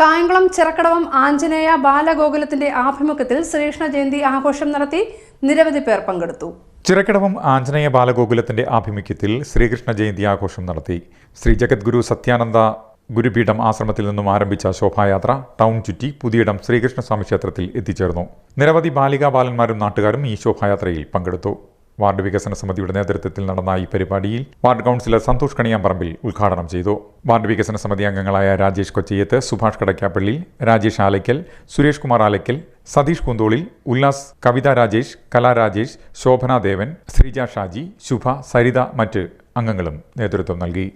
കായംകുളം ചിറക്കടവം ആഞ്ജനേയ ബാലഗോകുലത്തിന്റെ ആഭിമുഖ്യത്തിൽ ശ്രീകൃഷ്ണ ജയന്തി ആഘോഷം നടത്തി നിരവധി പേർ പങ്കെടുത്തു. ചിറക്കടവം ആഞ്ജനേയ ബാലഗോകുലത്തിന്റെ ആഭിമുഖ്യത്തിൽ ശ്രീകൃഷ്ണ ജയന്തി ആഘോഷം നടത്തി. ശ്രീ ജഗദ്ഗുരു സത്യാനന്ദ ഗുരുപീഠം ആശ്രമത്തിൽ നിന്നും ആരംഭിച്ച ശോഭായാത്ര ടൗൺ ചുറ്റി പുതിയിടം ശ്രീകൃഷ്ണസ്വാമി ക്ഷേത്രത്തിൽ എത്തിച്ചേർന്നു. നിരവധി ബാലികാ ബാലന്മാരും നാട്ടുകാരും ഈ ശോഭായാത്രയിൽ പങ്കെടുത്തു. വാർഡ് വികസന സമിതിയുടെ നേതൃത്വത്തിൽ നടന്ന ഈ പരിപാടിയിൽ വാർഡ് കൗൺസിലർ സന്തോഷ് കണിയാമ്പറമ്പിൽ ഉദ്ഘാടനം ചെയ്തു. വാർഡ് വികസന സമിതി അംഗങ്ങളായ രാജേഷ് കൊച്ചിയത്ത് സുഭാഷ് കടക്കാപ്പള്ളി രാജേഷ് ആലയ്ക്കൽ സുരേഷ് കുമാർ ആലയ്ക്കൽ സതീഷ് കുന്തോളിൽ ഉല്ലാസ് കവിതാ രാജേഷ് കലാ രാജേഷ് ശോഭന ദേവൻ ശ്രീജ ഷാജി ശുഭ സരിത മറ്റ് അംഗങ്ങളും നേതൃത്വം നൽകി.